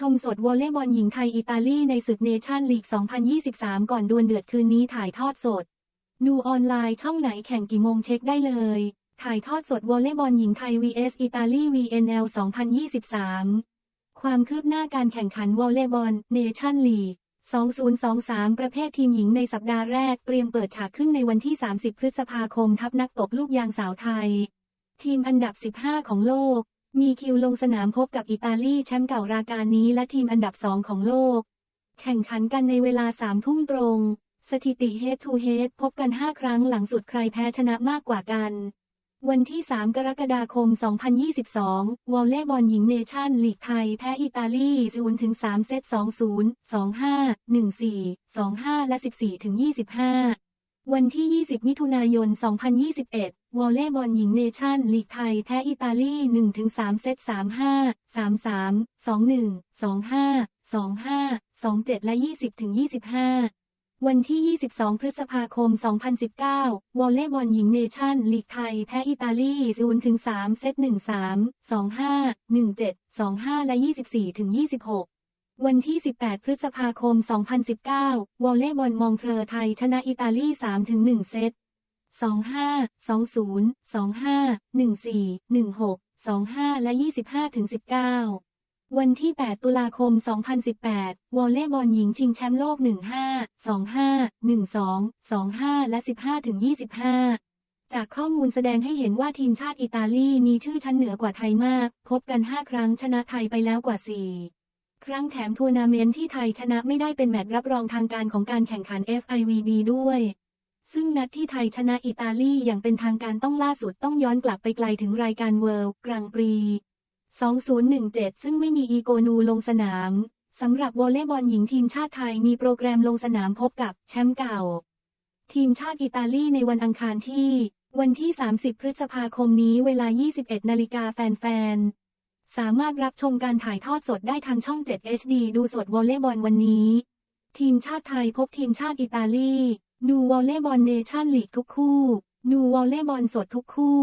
ชมสดวอลเลย์บอลหญิงไทยอิตาลีในศึกเนชั่นลีก 2023 ก่อนดวลเดือดคืนนี้ถ่ายทอดสด ดูออนไลน์ช่องไหนแข่งกี่โมงเช็คได้เลย ถ่ายทอดสดวอลเลย์บอลหญิงไทย vs อิตาลี VNL 2023 ความคืบหน้าการแข่งขันวอลเลย์บอลเนชั่นลีก 2023 ประเภททีมหญิงในสัปดาห์แรกเตรียมเปิดฉากขึ้นในวันที่ 30 พฤษภาคมทัพนักตบลูกยางสาวไทย ทีมอันดับ 15 ของโลก มีคิวลงสนามพบกับอิตาลีแชมป์เก่ารายการนี้และทีมอันดับ2ของโลก แข่งขันกันในเวลา3ทุ่มตรง สถิติ Head to Head พบกัน 5 ครั้งหลังสุดใครแพ้ชนะมากกว่ากัน วันที่ 3 กรกฎาคม 2022 วอลเลย์บอลหญิงเนชั่นลีกไทยแพ้อิตาลี0ถึง3เซต20 25 14 25 และ 14ถึง25 วันที่ 20 มิถุนายน 2021 วอลเลย์บอลหญิงเนชั่นลีกไทยแพ้อิตาลี 1-3 เซต 35 33 21 25 25 27 และ 20-25 วันที่ 22 พฤษภาคม 2019 วอลเลย์บอลหญิงเนชั่นลีกไทยแพ้อิตาลี 0-3 เซต 13 25 17 25 และ 24-26วันที่ 18 พฤษภาคม 2019 วอลเลย์บอลมองเทรอไทยชนะอิตาลี 3-1 เซต 25 20 25 14 16 25 และ 25ถึง19 วันที่ 8 ตุลาคม 2018 วอลเลย์บอลหญิงชิงแชมป์โลก 15 25 12 25 และ 15ถึง25จากข้อมูลแสดงให้เห็นว่าทีมชาติอิตาลีมีชื่อชั้นเหนือกว่าไทยมาก พบกัน 5 ครั้งชนะไทยไปแล้วกว่า 4 ครั้งแถมทัวร์นาเมนต์ที่ไทยชนะไม่ได้เป็นแมตช์รับรองทางการของการแข่งขัน FIVB ด้วย ซึ่งนัดที่ไทยชนะอิตาลีอย่างเป็นทางการต้องล่าสุดต้องย้อนกลับไปไกลถึงรายการเวิลด์กรังปรี 2017 ซึ่งไม่มีอีโกนูลงสนาม สำหรับวอลเลย์บอลหญิงทีมชาติไทยมีโปรแกรมลงสนามพบกับแชมป์เก่า ทีมชาติอิตาลีในวันอังคารที่ วันที่ 30 พฤษภาคมนี้เวลา 21 นาฬิกาแฟนๆ สามารถรับชมการถ่ายทอดสดได้ทางช่อง 7 HD ดูสดวอลเลย์บอลวันนี้ ทีมชาติไทยพบทีมชาติอิตาลี ดูวอลเล่บอลเนชั่นลีกทุกคู่ ดูวอลเล่บอลสดทุกคู่